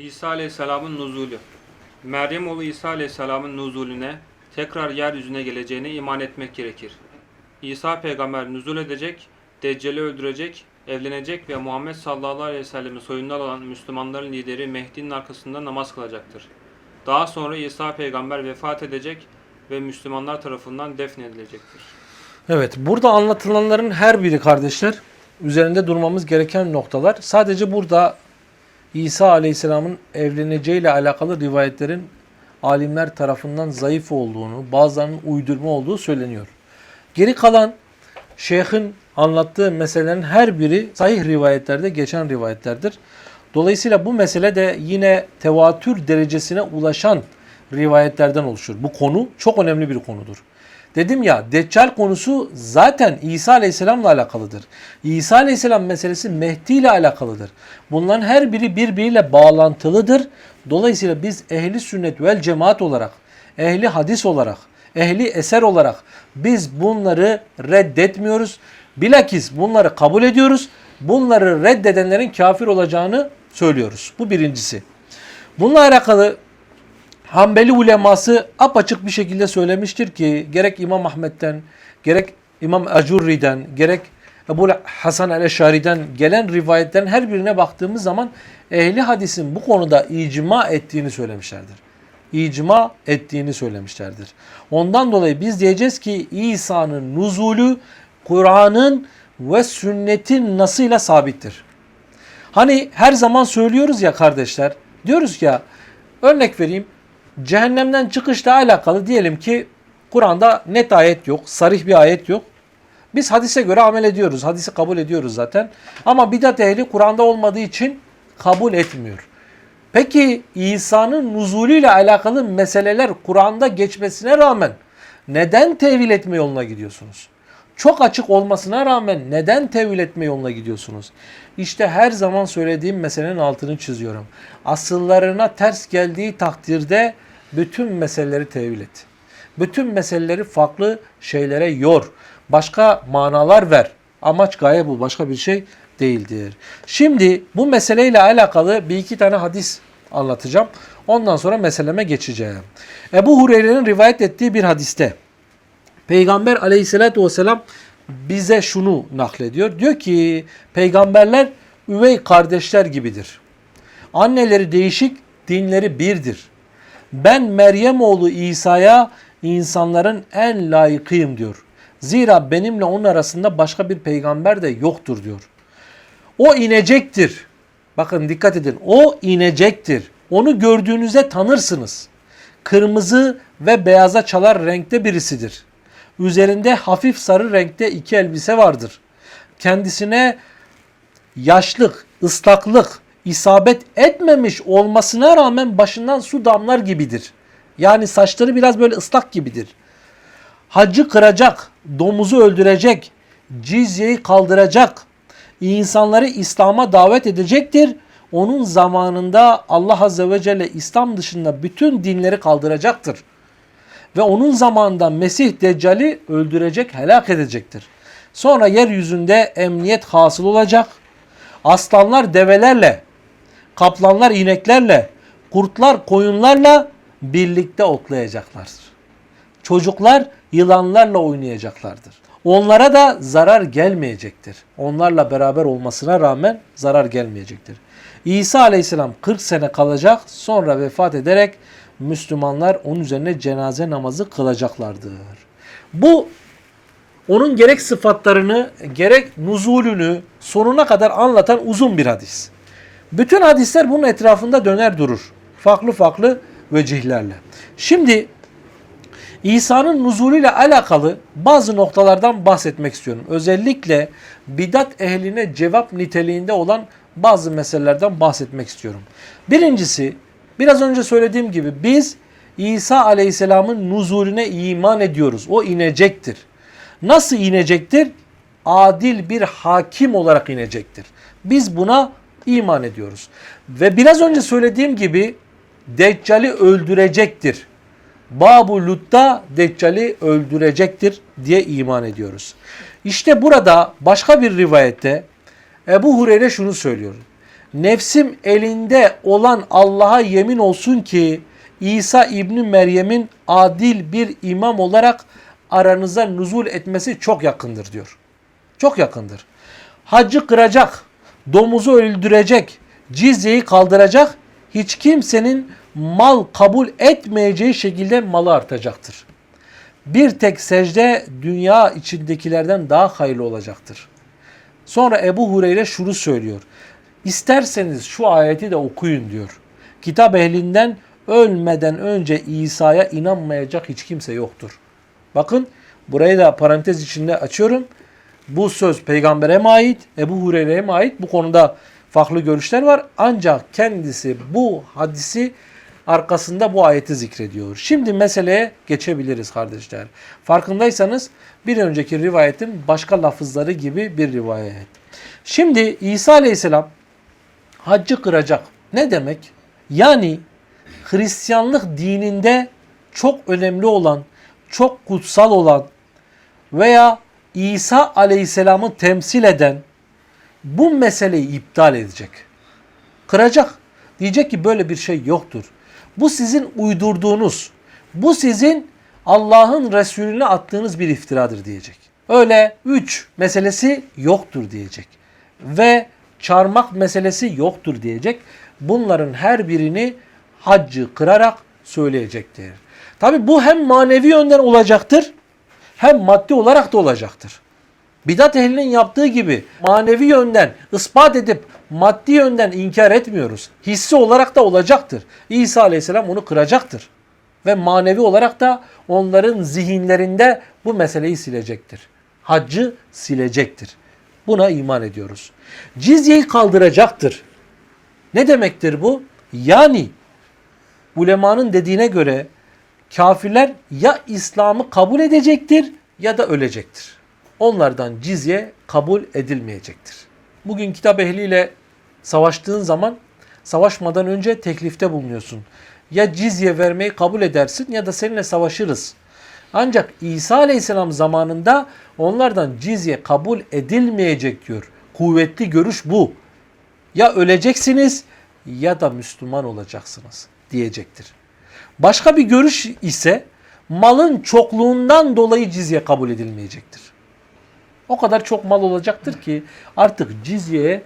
İsa Aleyhisselam'ın nuzulü. Meryem oğlu İsa Aleyhisselam'ın nuzulüne, tekrar yeryüzüne geleceğine iman etmek gerekir. İsa peygamber nuzul edecek, Deccal'i öldürecek, evlenecek ve Muhammed sallallahu aleyhi ve sellemin soyundan olan Müslümanların lideri Mehdi'nin arkasında namaz kılacaktır. Daha sonra İsa peygamber vefat edecek ve Müslümanlar tarafından defnedilecektir. Evet, burada anlatılanların her biri kardeşler üzerinde durmamız gereken noktalar. Sadece burada İsa Aleyhisselam'ın evleneceğiyle alakalı rivayetlerin alimler tarafından zayıf olduğunu, bazılarının uydurma olduğu söyleniyor. Geri kalan şeyhin anlattığı meselelerin her biri sahih rivayetlerde geçen rivayetlerdir. Dolayısıyla bu mesele de yine tevatür derecesine ulaşan rivayetlerden oluşur. Bu konu çok önemli bir konudur. Dedim ya Deccal konusu zaten İsa Aleyhisselam'la alakalıdır. İsa Aleyhisselam meselesi Mehdi ile alakalıdır. Bunların her biri birbiriyle bağlantılıdır. Dolayısıyla biz ehli sünnet vel cemaat olarak, ehli hadis olarak, ehli eser olarak biz bunları reddetmiyoruz. Bilakis bunları kabul ediyoruz. Bunları reddedenlerin kafir olacağını söylüyoruz. Bu birincisi. Bununla alakalı Hanbeli uleması apaçık bir şekilde söylemiştir ki gerek İmam Ahmet'ten, gerek İmam Acurri'den, gerek Ebu Hasan el-Eşari'den gelen rivayetlerin her birine baktığımız zaman ehli hadisin bu konuda icma ettiğini söylemişlerdir. İcma ettiğini söylemişlerdir. Ondan dolayı biz diyeceğiz ki İsa'nın nuzulü Kur'an'ın ve sünnetin nasıyla sabittir. Hani her zaman söylüyoruz ya kardeşler. Diyoruz ya örnek vereyim. Cehennemden çıkışla alakalı diyelim ki Kur'an'da net ayet yok, sarih bir ayet yok. Biz hadise göre amel ediyoruz. Hadisi kabul ediyoruz zaten. Ama bidat ehli Kur'an'da olmadığı için kabul etmiyor. Peki İsa'nın nuzulüyle alakalı meseleler Kur'an'da geçmesine rağmen neden tevil etme yoluna gidiyorsunuz? Çok açık olmasına rağmen neden tevil etme yoluna gidiyorsunuz? İşte her zaman söylediğim meselenin altını çiziyorum. Asıllarına ters geldiği takdirde bütün meseleleri tevil et. Bütün meseleleri farklı şeylere yor. Başka manalar ver. Amaç gaye bu. Başka bir şey değildir. Şimdi bu meseleyle alakalı bir iki tane hadis anlatacağım. Ondan sonra meseleme geçeceğim. Ebu Hureyre'nin rivayet ettiği bir hadiste Peygamber aleyhissalatü vesselam bize şunu naklediyor. Diyor ki peygamberler üvey kardeşler gibidir. Anneleri değişik, dinleri birdir. Ben Meryem oğlu İsa'ya insanların en layıkıyım diyor. Zira benimle onun arasında başka bir peygamber de yoktur diyor. O inecektir. Bakın dikkat edin. O inecektir. Onu gördüğünüzde tanırsınız. Kırmızı ve beyaza çalar renkte birisidir. Üzerinde hafif sarı renkte iki elbise vardır. Kendisine yaşlık, ıslaklık, isabet etmemiş olmasına rağmen başından su damlar gibidir. Yani saçları biraz böyle ıslak gibidir. Hacı kıracak, domuzu öldürecek, cizyeyi kaldıracak, insanları İslam'a davet edecektir. Onun zamanında Allah Azze ve Celle İslam dışında bütün dinleri kaldıracaktır. Ve onun zamanında Mesih Deccal'i öldürecek, helak edecektir. Sonra yeryüzünde emniyet hasıl olacak. Aslanlar develerle, kaplanlar ineklerle, kurtlar koyunlarla birlikte otlayacaklardır. Çocuklar yılanlarla oynayacaklardır. Onlara da zarar gelmeyecektir. Onlarla beraber olmasına rağmen zarar gelmeyecektir. İsa aleyhisselam 40 sene kalacak sonra vefat ederek Müslümanlar onun üzerine cenaze namazı kılacaklardır. Bu onun gerek sıfatlarını gerek nuzulünü sonuna kadar anlatan uzun bir hadis. Bütün hadisler bunun etrafında döner durur. Farklı farklı vecihlerle. Şimdi İsa'nın nuzulüyle alakalı bazı noktalardan bahsetmek istiyorum. Özellikle bidat ehline cevap niteliğinde olan bazı meselelerden bahsetmek istiyorum. Birincisi biraz önce söylediğim gibi biz İsa Aleyhisselam'ın nuzulüne iman ediyoruz. O inecektir. Nasıl inecektir? Adil bir hakim olarak inecektir. Biz buna iman ediyoruz. Ve biraz önce söylediğim gibi Deccal'i öldürecektir. Babu Lut'ta Deccal'i öldürecektir diye iman ediyoruz. İşte burada başka bir rivayette Ebu Hureyre şunu söylüyor. Nefsim elinde olan Allah'a yemin olsun ki İsa İbni Meryem'in adil bir imam olarak aranıza nuzul etmesi çok yakındır diyor. Çok yakındır. Haccı kıracak, domuzu öldürecek, cizyeyi kaldıracak, hiç kimsenin mal kabul etmeyeceği şekilde malı artacaktır. Bir tek secde dünya içindekilerden daha hayırlı olacaktır. Sonra Ebu Hureyre şunu söylüyor. İsterseniz şu ayeti de okuyun diyor. Kitap ehlinden ölmeden önce İsa'ya inanmayacak hiç kimse yoktur. Bakın burayı da parantez içinde açıyorum. Bu söz peygambere mi ait, Ebu Hureyre'ye mi ait? Bu konuda farklı görüşler var. Ancak kendisi bu hadisi arkasında bu ayeti zikrediyor. Şimdi meseleye geçebiliriz kardeşler. Farkındaysanız bir önceki rivayetin başka lafızları gibi bir rivayet. Şimdi İsa Aleyhisselam haccı kıracak. Ne demek? Yani Hristiyanlık dininde çok önemli olan, çok kutsal olan veya İsa Aleyhisselam'ı temsil eden bu meseleyi iptal edecek. Kıracak. Diyecek ki böyle bir şey yoktur. Bu sizin uydurduğunuz, bu sizin Allah'ın Resulüne attığınız bir iftiradır diyecek. Öyle üç meselesi yoktur diyecek. Ve çarmak meselesi yoktur diyecek. Bunların her birini haccı kırarak söyleyecektir. Tabi bu hem manevi yönden olacaktır hem maddi olarak da olacaktır. Bidat ehlinin yaptığı gibi manevi yönden ispat edip maddi yönden inkar etmiyoruz. Hissi olarak da olacaktır. İsa aleyhisselam onu kıracaktır. Ve manevi olarak da onların zihinlerinde bu meseleyi silecektir. Haccı silecektir. Buna iman ediyoruz. Cizyeyi kaldıracaktır. Ne demektir bu? Yani ulemanın dediğine göre kafirler ya İslam'ı kabul edecektir ya da ölecektir. Onlardan cizye kabul edilmeyecektir. Bugün kitap ehliyle savaştığın zaman savaşmadan önce teklifte bulunuyorsun. Ya cizye vermeyi kabul edersin ya da seninle savaşırız. Ancak İsa Aleyhisselam zamanında onlardan cizye kabul edilmeyecek diyor. Kuvvetli görüş bu. Ya öleceksiniz ya da Müslüman olacaksınız diyecektir. Başka bir görüş ise malın çokluğundan dolayı cizye kabul edilmeyecektir. O kadar çok mal olacaktır ki artık cizyeye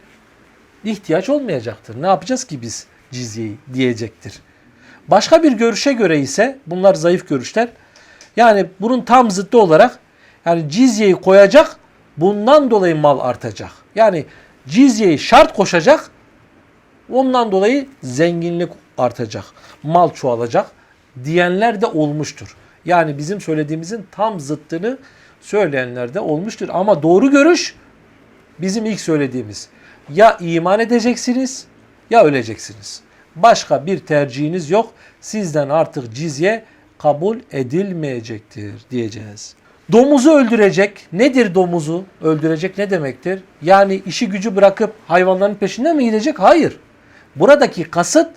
ihtiyaç olmayacaktır. Ne yapacağız ki biz cizyeyi diyecektir. Başka bir görüşe göre ise bunlar zayıf görüşler. Yani bunun tam zıttı olarak yani cizyeyi koyacak bundan dolayı mal artacak. Yani cizyeyi şart koşacak ondan dolayı zenginlik artacak. Mal çoğalacak diyenler de olmuştur. Yani bizim söylediğimizin tam zıttını söyleyenler de olmuştur. Ama doğru görüş bizim ilk söylediğimiz. Ya iman edeceksiniz ya öleceksiniz. Başka bir tercihiniz yok. Sizden artık cizye kabul edilmeyecektir diyeceğiz. Domuzu öldürecek. Nedir domuzu öldürecek ne demektir? Yani işi gücü bırakıp hayvanların peşinden mi gidecek? Hayır. Buradaki kasıt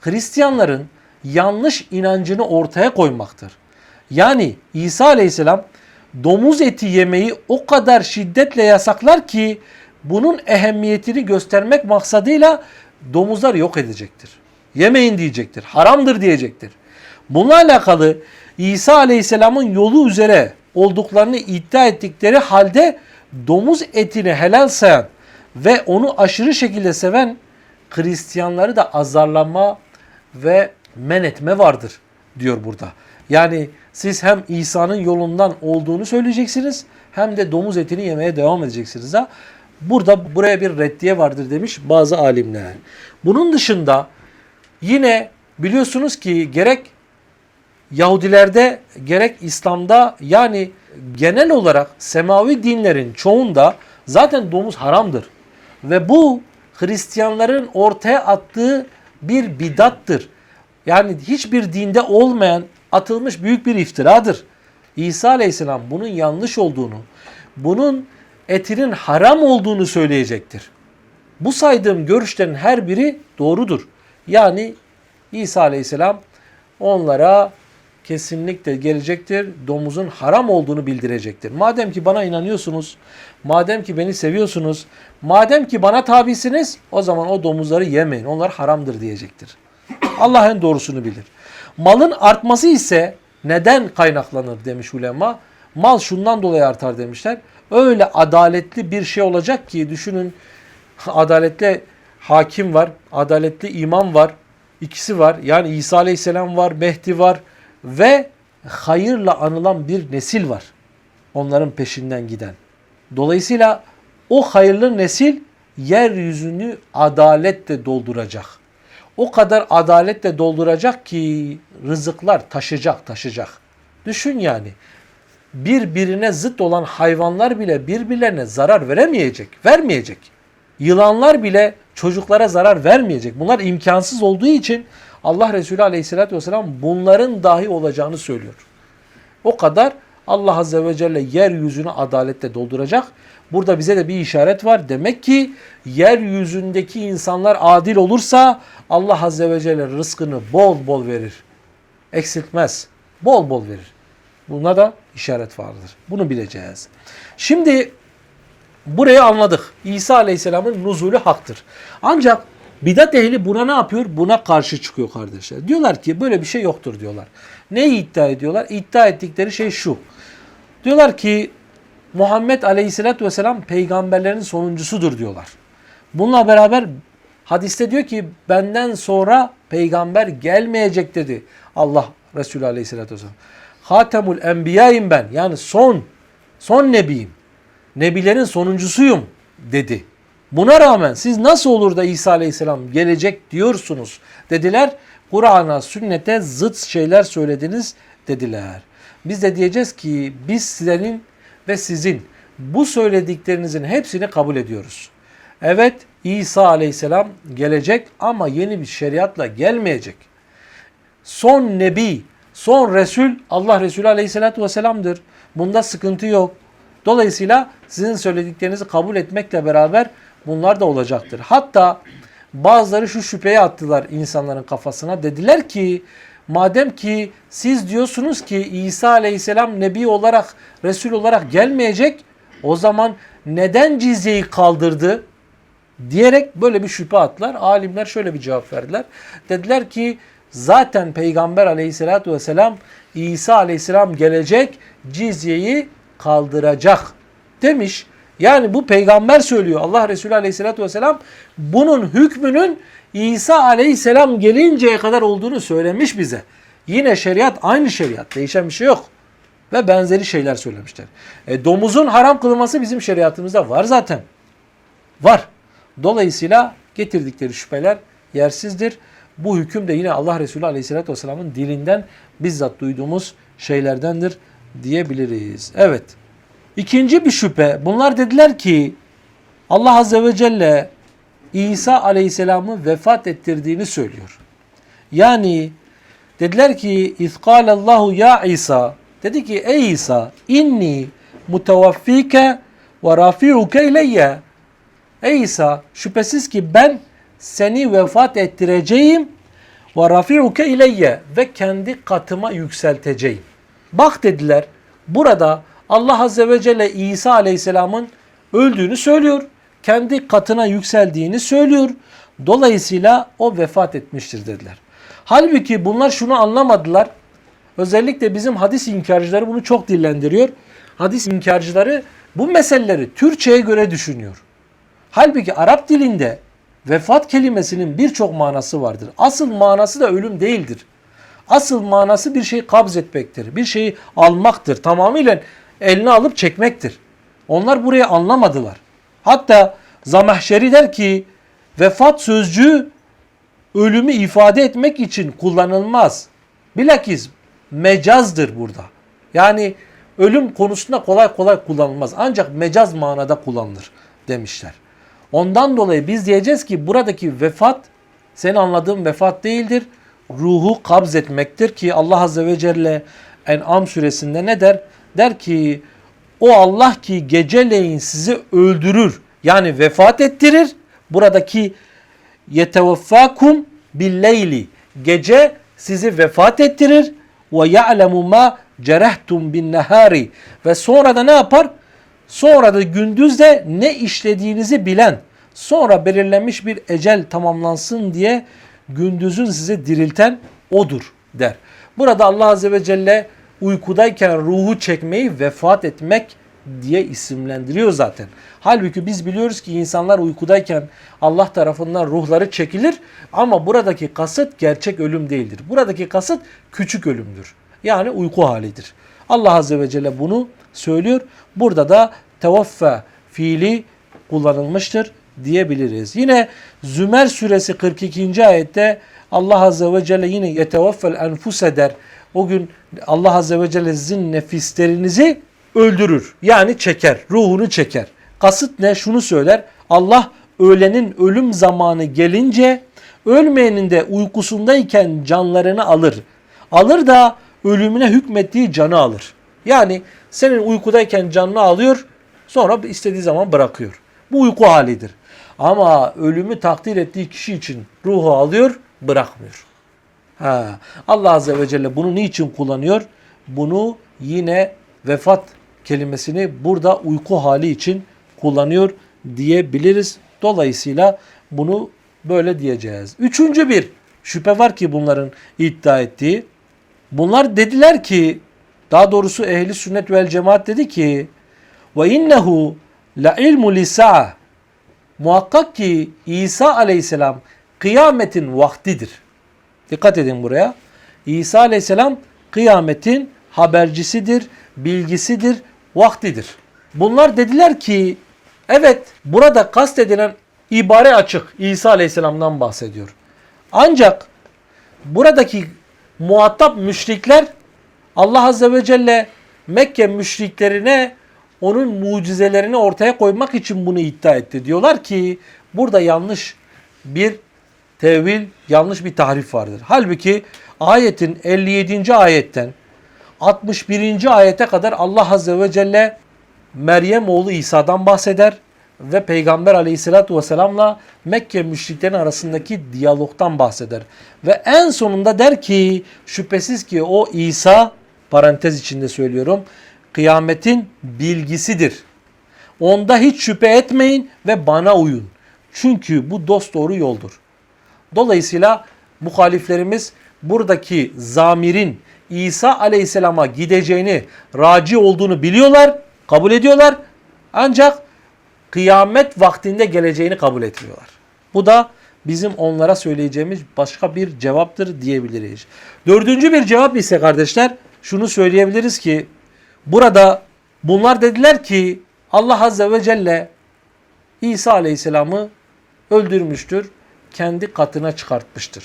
Hristiyanların yanlış inancını ortaya koymaktır. Yani İsa Aleyhisselam domuz eti yemeyi o kadar şiddetle yasaklar ki bunun ehemmiyetini göstermek maksadıyla domuzları yok edecektir. Yemeyin diyecektir. Haramdır diyecektir. Bununla alakalı İsa Aleyhisselam'ın yolu üzere olduklarını iddia ettikleri halde domuz etini helal sayan ve onu aşırı şekilde seven Hristiyanları da azarlama ve men etme vardır diyor burada. Yani siz hem İsa'nın yolundan olduğunu söyleyeceksiniz hem de domuz etini yemeye devam edeceksiniz. Ha? Burada buraya bir reddiye vardır demiş bazı alimler. Bunun dışında yine biliyorsunuz ki gerek Yahudilerde gerek İslam'da yani genel olarak semavi dinlerin çoğunda zaten domuz haramdır. Ve bu Hristiyanların ortaya attığı bir bidattır. Yani hiçbir dinde olmayan atılmış büyük bir iftiradır. İsa Aleyhisselam bunun yanlış olduğunu, bunun etinin haram olduğunu söyleyecektir. Bu saydığım görüşlerin her biri doğrudur. Yani İsa Aleyhisselam onlara kesinlikle gelecektir. Domuzun haram olduğunu bildirecektir. Madem ki bana inanıyorsunuz, madem ki beni seviyorsunuz, madem ki bana tabisiniz o zaman o domuzları yemeyin. Onlar haramdır diyecektir. Allah en doğrusunu bilir. Malın artması ise neden kaynaklanır demiş ulema. Mal şundan dolayı artar demişler. Öyle adaletli bir şey olacak ki düşünün adaletli hakim var, adaletli imam var, ikisi var. Yani İsa Aleyhisselam var, Mehdi var ve hayırla anılan bir nesil var. Onların peşinden giden. Dolayısıyla o hayırlı nesil yeryüzünü adaletle dolduracak. O kadar adaletle dolduracak ki rızıklar taşacak, taşacak. Düşün yani. Birbirine zıt olan hayvanlar bile birbirlerine zarar veremeyecek, vermeyecek. Yılanlar bile çocuklara zarar vermeyecek. Bunlar imkansız olduğu için Allah Resulü Aleyhisselatü Vesselam bunların dahi olacağını söylüyor. O kadar Allah Azze ve Celle yeryüzünü adaletle dolduracak. Burada bize de bir işaret var. Demek ki yeryüzündeki insanlar adil olursa Allah Azze ve Celle rızkını bol bol verir. Eksiltmez. Bol bol verir. Buna da işaret vardır. Bunu bileceğiz. Şimdi burayı anladık. İsa Aleyhisselam'ın nuzulü haktır. Ancak bidat ehli buna ne yapıyor? Buna karşı çıkıyor kardeşler. Diyorlar ki böyle bir şey yoktur diyorlar. Neyi iddia ediyorlar? İddia ettikleri şey şu. Diyorlar ki Muhammed Aleyhisselatü Vesselam peygamberlerin sonuncusudur diyorlar. Bununla beraber hadiste diyor ki benden sonra peygamber gelmeyecek dedi Allah Resulü Aleyhisselatü Vesselam. Hatemul Enbiya'yım ben yani son, son nebiyim. Nebilerin sonuncusuyum dedi. Buna rağmen siz nasıl olur da İsa Aleyhisselam gelecek diyorsunuz dediler. Kur'an'a, sünnete zıt şeyler söylediniz dediler. Biz de diyeceğiz ki biz senin ve sizin bu söylediklerinizin hepsini kabul ediyoruz. Evet İsa Aleyhisselam gelecek ama yeni bir şeriatla gelmeyecek. Son nebi, son resul Allah Resulü Aleyhisselatü Vesselam'dır. Bunda sıkıntı yok. Dolayısıyla sizin söylediklerinizi kabul etmekle beraber bunlar da olacaktır. Hatta bazıları şu şüpheye attılar insanların kafasına. Dediler ki madem ki siz diyorsunuz ki İsa Aleyhisselam Nebi olarak, Resul olarak gelmeyecek o zaman neden cizyeyi kaldırdı? Diyerek böyle bir şüphe attılar. Alimler şöyle bir cevap verdiler. Dediler ki zaten Peygamber Aleyhisselatü vesselam İsa Aleyhisselam gelecek cizyeyi kaldıracak demiş. Yani bu peygamber söylüyor. Allah Resulü Aleyhisselatü vesselam bunun hükmünün İsa Aleyhisselam gelinceye kadar olduğunu söylemiş bize. Yine şeriat aynı şeriat. Değişen bir şey yok. Ve benzeri şeyler söylemişler. E, domuzun haram kılınması bizim şeriatımızda var zaten. Var. Dolayısıyla getirdikleri şüpheler yersizdir. Bu hüküm de yine Allah Resulü Aleyhisselatü Vesselam'ın dilinden bizzat duyduğumuz şeylerdendir diyebiliriz. Evet. İkinci bir şüphe. Bunlar dediler ki Allah Azze ve Celle İsa Aleyhisselam'ı vefat ettirdiğini söylüyor. Yani dediler ki İzkalallahu ya İsa dedi ki ey İsa inni mutevaffike ve rafi'uke ileyye Ey İsa şüphesiz ki ben seni vefat ettireceğim ve rafi'uke ileyye ve kendi katıma yükselteceğim. Bak dediler burada Allah Azze ve Celle İsa Aleyhisselam'ın öldüğünü söylüyor. Kendi katına yükseldiğini söylüyor. Dolayısıyla o vefat etmiştir dediler. Halbuki bunlar şunu anlamadılar. Özellikle bizim hadis inkarcıları bunu çok dillendiriyor. Hadis inkarcıları bu meseleleri Türkçe'ye göre düşünüyor. Halbuki Arap dilinde vefat kelimesinin birçok manası vardır. Asıl manası da ölüm değildir. Asıl manası bir şeyi kabz etmektir. Bir şeyi almaktır. Tamamıyla eline alıp çekmektir. Onlar burayı anlamadılar. Hatta Zamahşeri der ki vefat sözcüğü ölümü ifade etmek için kullanılmaz. Bilakis mecazdır burada. Yani ölüm konusunda kolay kolay kullanılmaz. Ancak mecaz manada kullanılır demişler. Ondan dolayı biz diyeceğiz ki buradaki vefat senin anladığın vefat değildir. Ruhu kabz etmektir ki Allah Azze ve Celle En'am suresinde ne der? Der ki o Allah ki geceleyin sizi öldürür. Yani vefat ettirir. Buradaki yeteveffakum billeyli. Gece sizi vefat ettirir. ve ya'lemu ma cerehtum bin nehari ve sonra da ne yapar? Sonra da gündüzde ne işlediğinizi bilen, sonra belirlenmiş bir ecel tamamlansın diye gündüzün sizi dirilten odur der. Burada Allah Azze ve Celle uykudayken ruhu çekmeyi vefat etmek diye isimlendiriyor zaten. Halbuki biz biliyoruz ki insanlar uykudayken Allah tarafından ruhları çekilir ama buradaki kasıt gerçek ölüm değildir. Buradaki kasıt küçük ölümdür. Yani uyku halidir. Allah Azze ve Celle bunu söylüyor. Burada da tevaffa fiili kullanılmıştır diyebiliriz. Yine Zümer suresi 42. ayette Allah Azze ve Celle yine yetevaffel enfuse der. O gün Allah Azze ve Celle sizin nefislerinizi öldürür. Yani çeker, ruhunu çeker. Kasıt ne? Şunu söyler. Allah ölenin ölüm zamanı gelince ölmeyenin de uykusundayken canlarını alır. Alır da ölümüne hükmettiği canı alır. Yani senin uykudayken canını alıyor sonra istediği zaman bırakıyor. Bu uyku halidir. Ama ölümü takdir ettiği kişi için ruhu alıyor bırakmıyor. Ha, Allah Azze ve Celle bunu niçin kullanıyor? Bunu yine vefat kelimesini burada uyku hali için kullanıyor diyebiliriz. Dolayısıyla bunu böyle diyeceğiz. Üçüncü bir şüphe var ki bunların iddia ettiği. Bunlar dediler ki daha doğrusu ehli sünnet vel cemaat dedi ki ve innehu la ilmu lisa muhakkak ki İsa aleyhisselam kıyametin vaktidir. Dikkat edin buraya. İsa aleyhisselam kıyametin habercisidir, bilgisidir, vaktidir. Bunlar dediler ki evet burada kastedilen ibare açık. İsa aleyhisselamdan bahsediyor. Ancak buradaki muhatap müşrikler Allah azze ve celle Mekke müşriklerine onun mucizelerini ortaya koymak için bunu iddia etti. Diyorlar ki burada yanlış bir tevil, yanlış bir tahrif vardır. Halbuki ayetin 57. ayetten 61. ayete kadar Allah Azze ve Celle Meryem oğlu İsa'dan bahseder ve Peygamber aleyhissalatü vesselamla Mekke müşriklerin arasındaki diyalogtan bahseder. Ve en sonunda der ki şüphesiz ki o İsa parantez içinde söylüyorum kıyametin bilgisidir. Onda hiç şüphe etmeyin ve bana uyun. Çünkü bu dost doğru yoldur. Dolayısıyla muhaliflerimiz buradaki zamirin İsa aleyhisselama gideceğini, raci olduğunu biliyorlar, kabul ediyorlar. Ancak kıyamet vaktinde geleceğini kabul etmiyorlar. Bu da bizim onlara söyleyeceğimiz başka bir cevaptır diyebiliriz. Dördüncü bir cevap ise kardeşler şunu söyleyebiliriz ki burada bunlar dediler ki Allah Azze ve Celle İsa Aleyhisselam'ı öldürmüştür, kendi katına çıkartmıştır.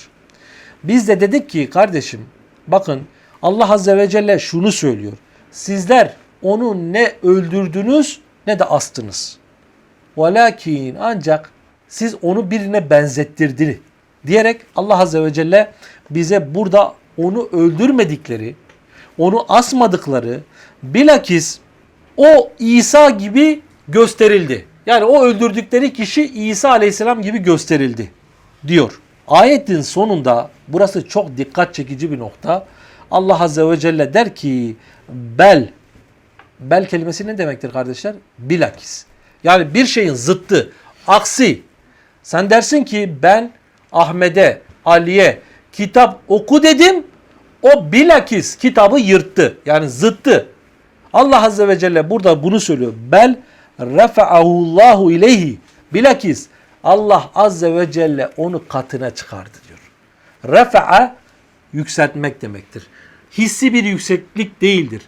Biz de dedik ki kardeşim bakın Allah Azze ve Celle şunu söylüyor. Sizler onu ne öldürdünüz ne de astınız. Velakin ancak siz onu birine benzettirdiniz diyerek Allah Azze ve Celle bize burada onu öldürmedikleri, onu asmadıkları bilakis o İsa gibi gösterildi. Yani o öldürdükleri kişi İsa Aleyhisselam gibi gösterildi diyor. Ayetin sonunda burası çok dikkat çekici bir nokta. Allah Azze ve Celle der ki bel bel kelimesi ne demektir kardeşler? Bilakis. Yani bir şeyin zıttı, aksi. Sen dersin ki ben Ahmet'e, Ali'ye kitap oku dedim. O bilakis kitabı yırttı. Yani zıttı. Allah Azze ve Celle burada bunu söylüyor. Bel refa'ahullahu ileyhi. Bilakis Allah Azze ve Celle onu katına çıkardı diyor. Refa'a yükseltmek demektir. Hissi bir yükseklik değildir.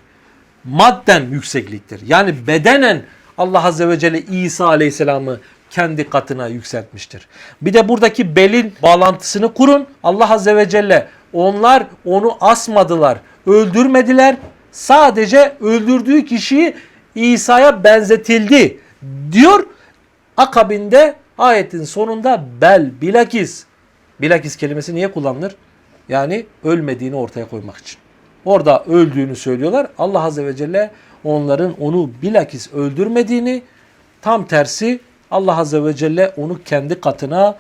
Madden yüksekliktir. Yani bedenen Allah Azze ve Celle İsa Aleyhisselam'ı kendi katına yükseltmiştir. Bir de buradaki belin bağlantısını kurun. Allah Azze ve Celle onlar onu asmadılar, öldürmediler. Sadece öldürdüğü kişiyi İsa'ya benzetildi diyor. Akabinde ayetin sonunda bel bilakis. Bilakis kelimesi niye kullanılır? Yani ölmediğini ortaya koymak için. Orada öldüğünü söylüyorlar. Allah Azze ve Celle onların onu bilakis öldürmediğini tam tersi Allah Azze ve Celle onu kendi katına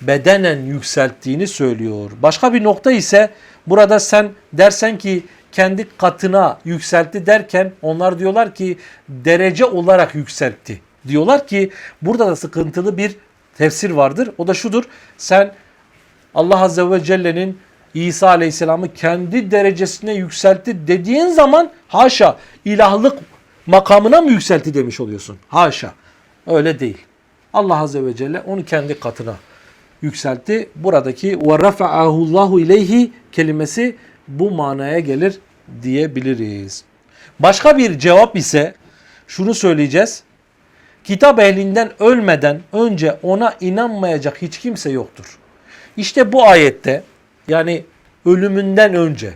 bedenen yükselttiğini söylüyor. Başka bir nokta ise burada sen dersen ki kendi katına yükseltti derken onlar diyorlar ki derece olarak yükseltti. Diyorlar ki burada da sıkıntılı bir tefsir vardır. O da şudur. Sen Allah Azze ve Celle'nin İsa Aleyhisselam'ı kendi derecesine yükseltti dediğin zaman haşa ilahlık makamına mı yükseltti demiş oluyorsun. Haşa. Öyle değil. Allah Azze ve Celle onu kendi katına yükseltti. Buradaki ve rafa'ahullahu ileyhi kelimesi bu manaya gelir diyebiliriz. Başka bir cevap ise şunu söyleyeceğiz. Kitap ehlinden ölmeden önce ona inanmayacak hiç kimse yoktur. İşte bu ayette yani ölümünden önce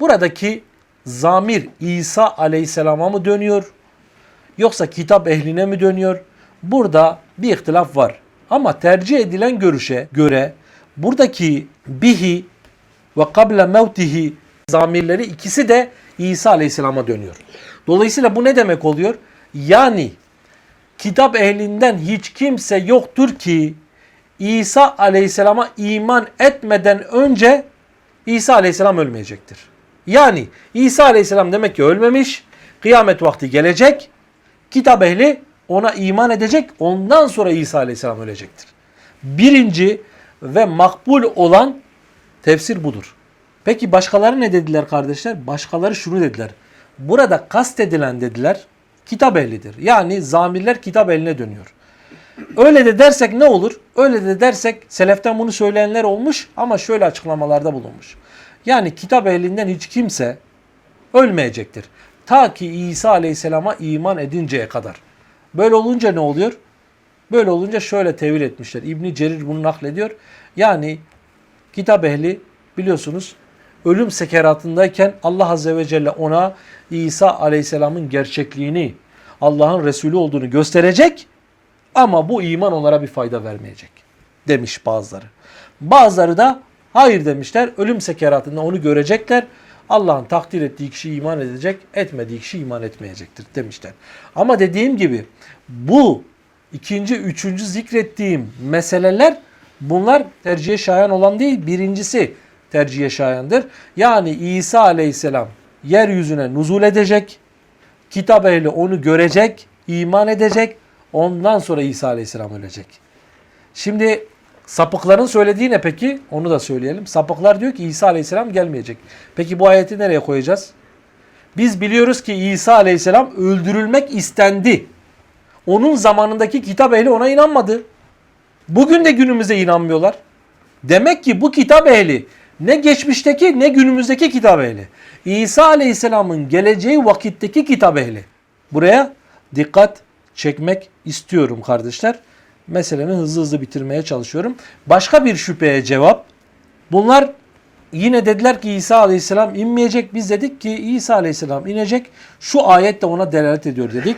buradaki zamir İsa aleyhisselama mı dönüyor yoksa kitap ehline mi dönüyor? Burada bir ihtilaf var. Ama tercih edilen görüşe göre buradaki bihi ve kable mevtihi zamirleri ikisi de İsa aleyhisselama dönüyor. Dolayısıyla bu ne demek oluyor? Yani kitap ehlinden hiç kimse yoktur ki İsa aleyhisselama iman etmeden önce İsa aleyhisselam ölmeyecektir. Yani İsa aleyhisselam demek ki ölmemiş, kıyamet vakti gelecek, kitap ehli ona iman edecek, ondan sonra İsa aleyhisselam ölecektir. Birinci ve makbul olan tefsir budur. Peki başkaları ne dediler kardeşler? Başkaları şunu dediler. Burada kastedilen dediler kitap ehlidir. Yani zamirler kitap ehline dönüyor. Öyle de dersek ne olur? Öyle de dersek seleften bunu söyleyenler olmuş ama şöyle açıklamalarda bulunmuş. Yani kitap ehlinden hiç kimse ölmeyecektir. Ta ki İsa Aleyhisselam'a iman edinceye kadar. Böyle olunca ne oluyor? Böyle olunca şöyle tevil etmişler. İbni Cerir bunu naklediyor. Yani kitap ehli biliyorsunuz ölüm sekeratındayken Allah Azze ve Celle ona İsa Aleyhisselam'ın gerçekliğini, Allah'ın Resulü olduğunu gösterecek ama bu iman onlara bir fayda vermeyecek demiş bazıları. Bazıları da hayır demişler. Ölüm sekeratında onu görecekler. Allah'ın takdir ettiği kişi iman edecek, etmediği kişi iman etmeyecektir demişler. Ama dediğim gibi bu ikinci, üçüncü zikrettiğim meseleler bunlar tercihe şayan olan değil. Birincisi tercihe şayandır. Yani İsa aleyhisselam yeryüzüne nuzul edecek. Kitap ehli onu görecek, iman edecek. Ondan sonra İsa aleyhisselam ölecek. Şimdi sapıkların söylediği ne peki? Onu da söyleyelim. Sapıklar diyor ki İsa aleyhisselam gelmeyecek. Peki bu ayeti nereye koyacağız? Biz biliyoruz ki İsa aleyhisselam öldürülmek istendi. Onun zamanındaki kitap ehli ona inanmadı. Bugün de günümüze inanmıyorlar. Demek ki bu kitap ehli ne geçmişteki ne günümüzdeki kitap ehli. İsa aleyhisselamın geleceği vakitteki kitap ehli. Buraya dikkat çekmek istiyorum kardeşler. Meselemi hızlı hızlı bitirmeye çalışıyorum. Başka bir şüpheye cevap. Bunlar yine dediler ki İsa aleyhisselam inmeyecek. Biz dedik ki İsa aleyhisselam inecek. Şu ayet de ona delalet ediyor dedik.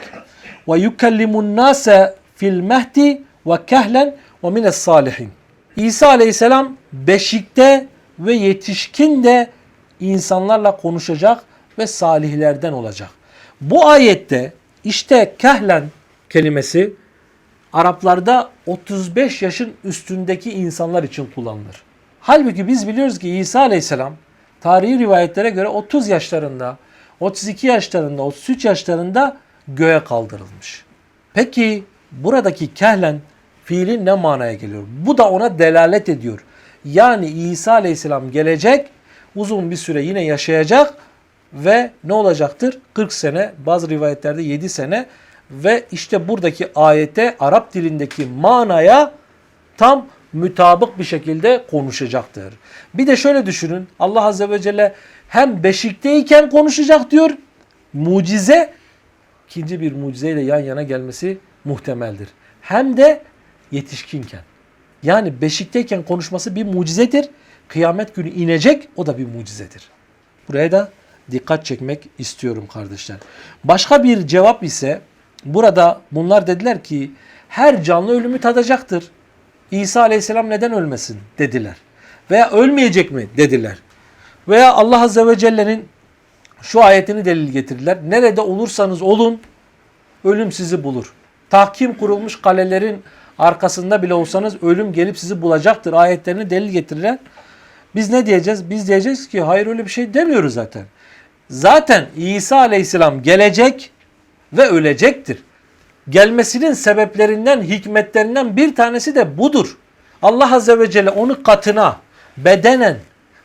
Ve yukellimun nase fil mehdi ve kehlen ve mines salihin. İsa aleyhisselam beşikte ve yetişkin de insanlarla konuşacak ve salihlerden olacak. Bu ayette işte kehlen kelimesi Araplarda 35 yaşın üstündeki insanlar için kullanılır. Halbuki biz biliyoruz ki İsa Aleyhisselam tarihi rivayetlere göre 30 yaşlarında, 32 yaşlarında, 33 yaşlarında göğe kaldırılmış. Peki buradaki kehlen fiili ne manaya geliyor? Bu da ona delalet ediyor. Yani İsa Aleyhisselam gelecek, uzun bir süre yine yaşayacak ve ne olacaktır? 40 sene, bazı rivayetlerde 7 sene ve işte buradaki ayete Arap dilindeki manaya tam mütabık bir şekilde konuşacaktır. Bir de şöyle düşünün. Allah Azze ve Celle hem beşikteyken konuşacak diyor. Mucize ikinci bir mucizeyle yan yana gelmesi muhtemeldir. Hem de yetişkinken. Yani beşikteyken konuşması bir mucizedir. Kıyamet günü inecek o da bir mucizedir. Buraya da dikkat çekmek istiyorum kardeşler. Başka bir cevap ise burada bunlar dediler ki her canlı ölümü tadacaktır. İsa aleyhisselam neden ölmesin dediler. Veya ölmeyecek mi dediler. Veya Allah azze ve celle'nin şu ayetini delil getirdiler. Nerede olursanız olun ölüm sizi bulur. Tahkim kurulmuş kalelerin arkasında bile olsanız ölüm gelip sizi bulacaktır ayetlerini delil getirirler. Biz ne diyeceğiz? Biz diyeceğiz ki hayır öyle bir şey demiyoruz zaten. Zaten İsa aleyhisselam gelecek ve ölecektir. Gelmesinin sebeplerinden, hikmetlerinden bir tanesi de budur. Allah Azze ve Celle onu katına, bedenen,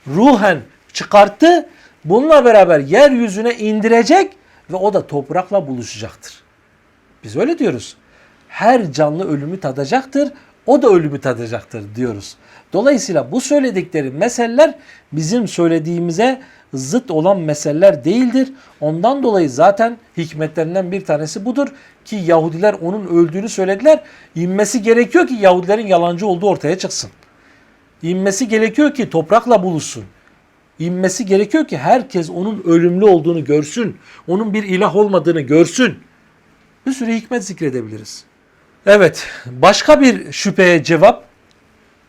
ruhen çıkarttı. Bununla beraber yeryüzüne indirecek ve o da toprakla buluşacaktır. Biz öyle diyoruz. Her canlı ölümü tadacaktır, o da ölümü tadacaktır diyoruz. Dolayısıyla bu söyledikleri meseleler bizim söylediğimize zıt olan meseleler değildir. Ondan dolayı zaten hikmetlerinden bir tanesi budur ki Yahudiler onun öldüğünü söylediler. İnmesi gerekiyor ki Yahudilerin yalancı olduğu ortaya çıksın. İnmesi gerekiyor ki toprakla buluşsun. İnmesi gerekiyor ki herkes onun ölümlü olduğunu görsün. Onun bir ilah olmadığını görsün. Bir sürü hikmet zikredebiliriz. Evet, başka bir şüpheye cevap.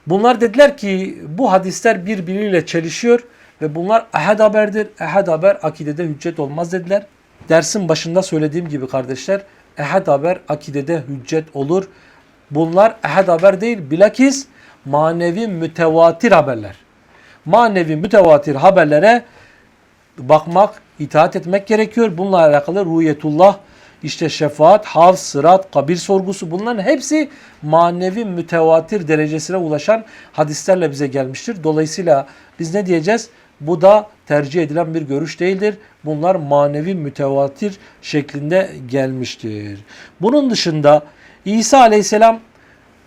Bunlar dediler ki bu hadisler birbiriyle çelişiyor ve bunlar ehad haberdir. Ehad haber akidede hüccet olmaz dediler. Dersin başında söylediğim gibi kardeşler, ehad haber akidede hüccet olur. Bunlar ehad haber değil, bilakis manevi mütevatir haberler. Manevi mütevatir haberlere bakmak, itaat etmek gerekiyor. Bununla alakalı ruhiyetullah, işte şefaat, hav, sırat, kabir sorgusu bunların hepsi manevi mütevatir derecesine ulaşan hadislerle bize gelmiştir. Dolayısıyla biz ne diyeceğiz? Bu da tercih edilen bir görüş değildir. Bunlar manevi mütevatir şeklinde gelmiştir. Bunun dışında İsa aleyhisselam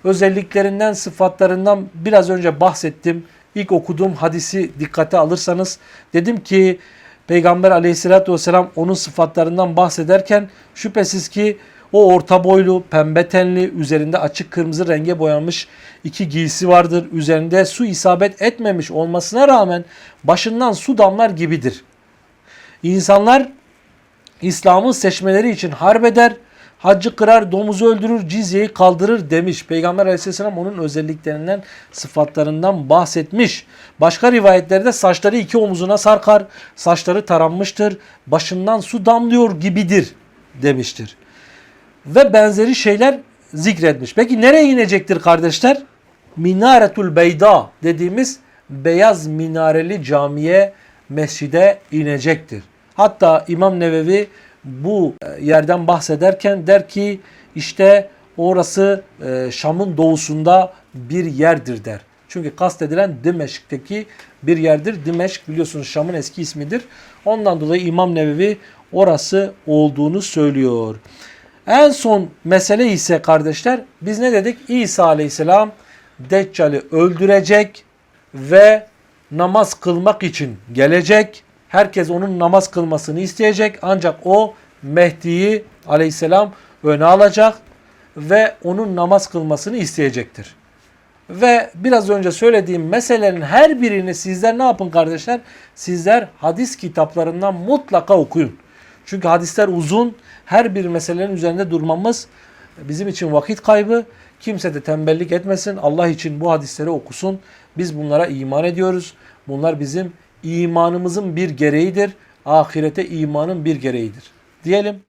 özelliklerinden, sıfatlarından biraz önce bahsettim. İlk okuduğum hadisi dikkate alırsanız dedim ki Peygamber aleyhissalatü vesselam onun sıfatlarından bahsederken şüphesiz ki o orta boylu, pembe tenli, üzerinde açık kırmızı renge boyanmış iki giysi vardır. Üzerinde su isabet etmemiş olmasına rağmen başından su damlar gibidir. İnsanlar İslam'ın seçmeleri için harbeder, haccı kırar, domuzu öldürür, cizyeyi kaldırır demiş. Peygamber aleyhisselam onun özelliklerinden, sıfatlarından bahsetmiş. Başka rivayetlerde saçları iki omuzuna sarkar, saçları taranmıştır, başından su damlıyor gibidir demiştir. Ve benzeri şeyler zikretmiş. Peki nereye inecektir kardeşler? Minaretul Beyda dediğimiz beyaz minareli camiye, mescide inecektir. Hatta İmam Nevevi bu e, yerden bahsederken der ki işte orası e, Şam'ın doğusunda bir yerdir der. Çünkü kastedilen Dimeşk'teki bir yerdir. Dimeşk biliyorsunuz Şam'ın eski ismidir. Ondan dolayı İmam Nevevi orası olduğunu söylüyor. En son mesele ise kardeşler biz ne dedik? İsa aleyhisselam Deccal'i öldürecek ve namaz kılmak için gelecek. Herkes onun namaz kılmasını isteyecek ancak o Mehdi'yi aleyhisselam öne alacak ve onun namaz kılmasını isteyecektir. Ve biraz önce söylediğim meselelerin her birini sizler ne yapın kardeşler? Sizler hadis kitaplarından mutlaka okuyun. Çünkü hadisler uzun. Her bir meselenin üzerinde durmamız bizim için vakit kaybı. Kimse de tembellik etmesin. Allah için bu hadisleri okusun. Biz bunlara iman ediyoruz. Bunlar bizim imanımızın bir gereğidir. Ahirete imanın bir gereğidir. Diyelim.